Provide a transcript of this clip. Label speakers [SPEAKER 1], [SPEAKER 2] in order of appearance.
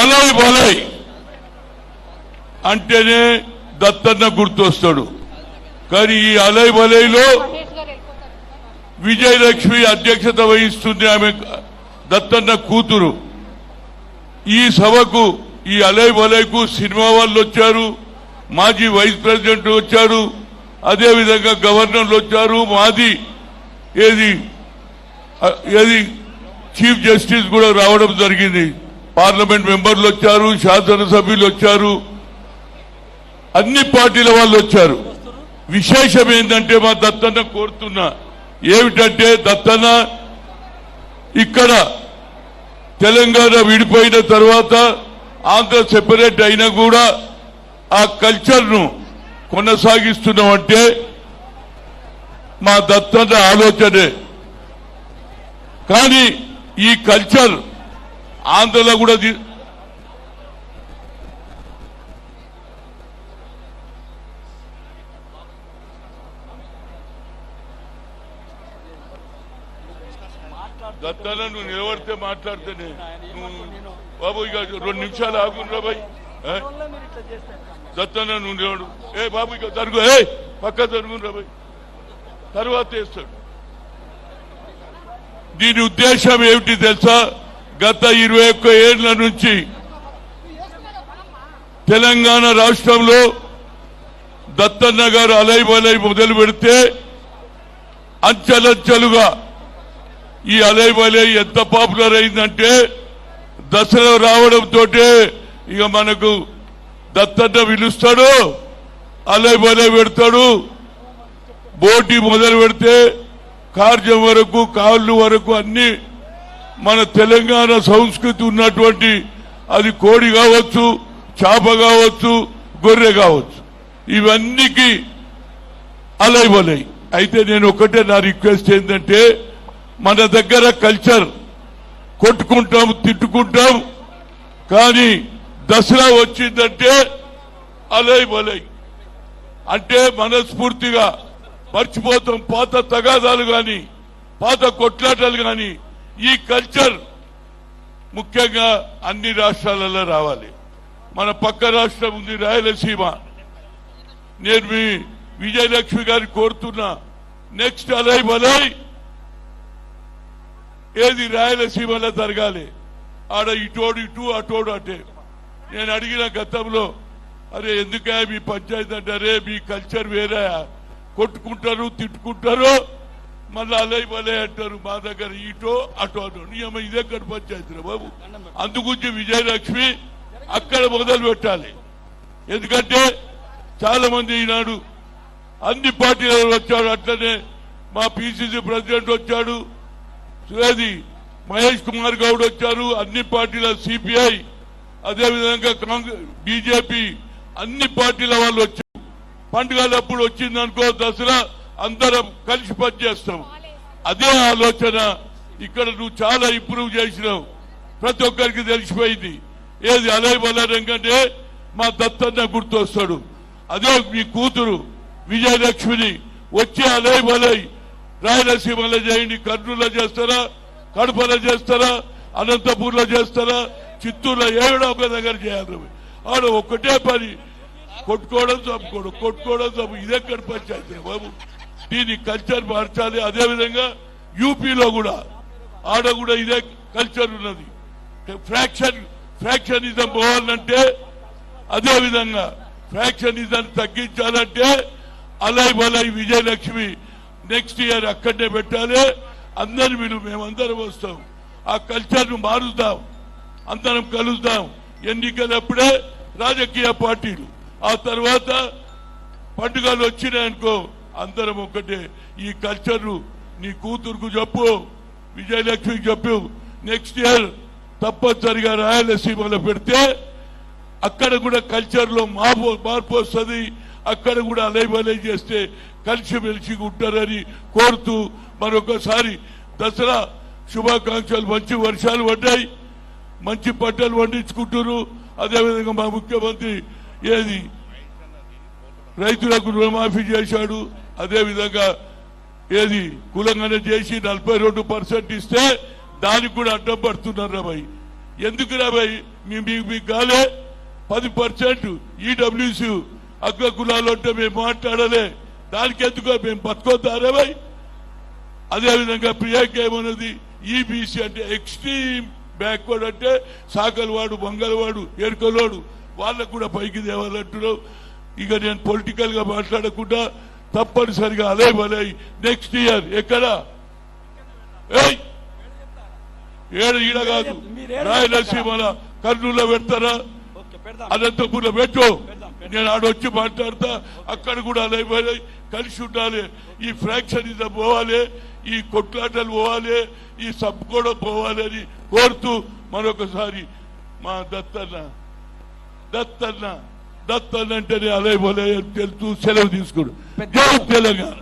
[SPEAKER 1] అలాయ్ బలాయ్ అంటేనే దత్తన్న గుర్తొస్తాడు. కానీ ఈ అలయ్ బలయ్లో విజయలక్ష్మి అధ్యక్షత వహిస్తుంది ఆమె దత్తన్న కూతురు. ఈ సభకు ఈ అలయ్ బలయ్కు సినిమా వాళ్ళు వచ్చారు మాజీ వైస్ ప్రెసిడెంట్ వచ్చారు అదేవిధంగా గవర్నర్లు వచ్చారు మాది ఏది ఏది చీఫ్ జస్టిస్ కూడా రావడం జరిగింది. పార్లమెంట్ మెంబర్లు వచ్చారు శాసనసభ్యులు వచ్చారు అన్ని పార్టీల వాళ్ళు వచ్చారు. విశేషం ఏంటంటే మా దత్తన్న కోరుతున్నా ఏమిటంటే దత్తన్న ఇక్కడ తెలంగాణ విడిపోయిన తర్వాత ఆంధ్ర సెపరేట్ అయినా కూడా ఆ కల్చర్ను కొనసాగిస్తున్నామంటే మా దత్తన్న ఆలోచనే. కానీ ఈ కల్చర్ ఆంధ్రలో కూడా ది- దత్తాన నువ్వు నిలబడితే మాట్లాడితేనే నువ్వు బాబు ఇక రెండు నిమిషాలు ఆగుండ్రా బాయ్. ఏ? దత్తాన నువ్వు నిలబడు. ఏ బాబు ఇక జరుగు. ఏ పక్క జరుగుండ్రా బాయ్. తర్వాత వేస్తాడు. దీని ఉద్దేశం ఏమిటి తెలుసా? గత ఇరవై ఒక్క ఏళ్ళ నుంచి తెలంగాణ రాష్ట్రంలో దత్తన్న గారు అలై మొదలు పెడితే అంచెలంచెలుగా ఈ అలైబలై ఎంత పాపులర్ అయిందంటే దసరా రావడంతో ఇక మనకు దత్తన్న పిలుస్తాడు అలైబలై పెడతాడు. బోటి మొదలు పెడితే కార్యం వరకు కాళ్ళు వరకు అన్ని మన తెలంగాణ సంస్కృతి ఉన్నటువంటి అది కోడి కావచ్చు చేప కావచ్చు గొర్రె కావచ్చు. ఇవన్నీకి అలైవలై. అయితే నేను ఒకటే నా రిక్వెస్ట్ ఏంటంటే మన దగ్గర కల్చర్ కొట్టుకుంటాం తిట్టుకుంటాం కానీ దసరా వచ్చిందంటే అలై బలై అంటే మనస్ఫూర్తిగా మర్చిపోతాం పాత తగాదాలు కానీ పాత కొట్లాటలు కానీ ఈ కల్చర్ ముఖ్యంగా అన్ని రాష్ట్రాలలో రావాలి. మన పక్క రాష్ట్రం ఉంది రాయలసీమ. నేను మీ విజయలక్ష్మి గారిని కోరుతున్నా. నెక్స్ట్ అలై బలై ఏది రాయలసీమలో జరగాలి. ఆడ ఇటోడు ఇటు అటోడు అటే. నేను అడిగిన గతంలో అరే ఎందుకే మీ పంచాయతీ అంటే అరే మీ కల్చర్ వేరే. కొట్టుకుంటారు తిట్టుకుంటారు. మళ్ళీ అలై బలై అంటారు మా దగ్గర ఇటో అటో అటో. నియమ ఇదే కడు పంచాయతీరా బాబు అందుగురించి విజయలక్ష్మి అక్కడ మొదలు పెట్టాలి. ఎందుకంటే చాలా మంది ఈనాడు అన్ని పార్టీల వచ్చాడు అట్లనే మా పిసిసి ప్రెసిడెంట్ వచ్చాడు. సురేది మహేష్ కుమార్ గౌడ్ వచ్చారు. అన్ని పార్టీల సిపిఐ అదేవిధంగా కాంగ్రెస్ బీజేపీ అన్ని పార్టీల వాళ్ళు వచ్చారు. పండుగలప్పుడు వచ్చిందనుకో దసరా అందరం కలిసి పనిచేస్తాం. అదే ఆలోచన ఇక్కడ నువ్వు చాలా ఇంప్రూవ్ చేసినావు. ప్రతి ఒక్కరికి తెలిసిపోయింది. ఏది అలై కంటే మా దత్తన్న గుర్తొస్తాడు. అదే మీ కూతురు విజయలక్ష్మిని వచ్చే అలై బలై రాయలసీమలో చేయండి కర్నూలులో చేస్తారా కడపలో చేస్తారా అనంతపూర్లో చేస్తారా చిత్తూరులో ఏడో ఒక దగ్గర చేయాలి. ఆడ ఒక్కటే పని. కొట్టుకోవడం చంపుకోవడం కొట్టుకోవడం చంపు ఇదెక్కడ పంచాయతీ బాబు? దీని కల్చర్ మార్చాలి. అదేవిధంగా యూపీలో కూడా ఆడ కూడా ఇదే కల్చర్ ఉన్నది. ఫ్రాక్షన్ ఫ్రాక్షనిజం పోవాలంటే అదేవిధంగా ఫ్రాక్షనిజం తగ్గించాలంటే అలై బలై విజయలక్ష్మి నెక్స్ట్ ఇయర్ అక్కడనే పెట్టాలి. అందరు మీరు మేమందరం వస్తాం. ఆ కల్చర్ను మారుద్దాం. అందరం కలుద్దాం. ఎన్నికలప్పుడే రాజకీయ పార్టీలు. ఆ తర్వాత పండుగలు వచ్చినాయనుకో అందరం ఒక్కటే. ఈ కల్చర్ నీ కూతురుకు చెప్పు విజయలక్ష్మికి చెప్పు. నెక్స్ట్ ఇయర్ తప్పనిసరిగా రాయలసీమలో పెడితే అక్కడ కూడా కల్చర్లో మార్పు మార్పు వస్తుంది. అక్కడ కూడా అలైబలై చేస్తే కలిసిమెలిసి ఉంటారని కోరుతూ మరొకసారి దసరా శుభాకాంక్షలు. మంచి వర్షాలు పడ్డాయి. మంచి పంటలు పండించుకుంటున్నారు. అదేవిధంగా మా ముఖ్యమంత్రి ఏది? రైతులకు రుణమాఫీ చేశాడు. అదేవిధంగా ఏది కులంగానే చేసి నలభై రెండు పర్సెంట్ ఇస్తే దానికి కూడా అడ్డం పడుతున్నారు రాబాయి ఎందుకు రాబాయి మీ మీకు కాలే. పది పర్సెంట్ ఈడబ్ల్యూసి అగ్ర కులాలు అంటే మేము మాట్లాడలే. దానికి ఎందుకో మేము బతుకొద్దారే బాయ్ అదేవిధంగా ప్రియాంక ఏమన్నది? ఈబీసీ అంటే ఎక్స్ట్రీమ్ బ్యాక్వర్డ్ అంటే సాకలవాడు మంగళవాడు ఎరుకలోడు. వాళ్ళకు కూడా పైకి తేవాలంటున్నావు. ఇక నేను పొలిటికల్గా మాట్లాడకుండా తప్పనిసరిగా అలే బలై నెక్స్ట్ ఇయర్ ఎక్కడ? ఏయ్! ఏడు ఈడ కాదు. రాయలసీమల కర్నూలులో పెడతారా?
[SPEAKER 2] ఓకే పెడదాం.
[SPEAKER 1] అనంతపురం పెట్టు. నేను ఆడొచ్చి మాట్లాడతా. అక్కడ కూడా అలాగే కలిసి ఉండాలి. ఈ ఫ్రాక్షనిజం పోవాలి ఈ కొట్లాటలు పోవాలి ఈ సబ్కోవడం పోవాలి అని కోరుతూ మరొకసారి మా దత్తన్న దత్తన్న. దత్తన్న అంటేనే అలే పోలే అని తెలుస్తూ సెలవు తీసుకుడు. తెలంగాణ.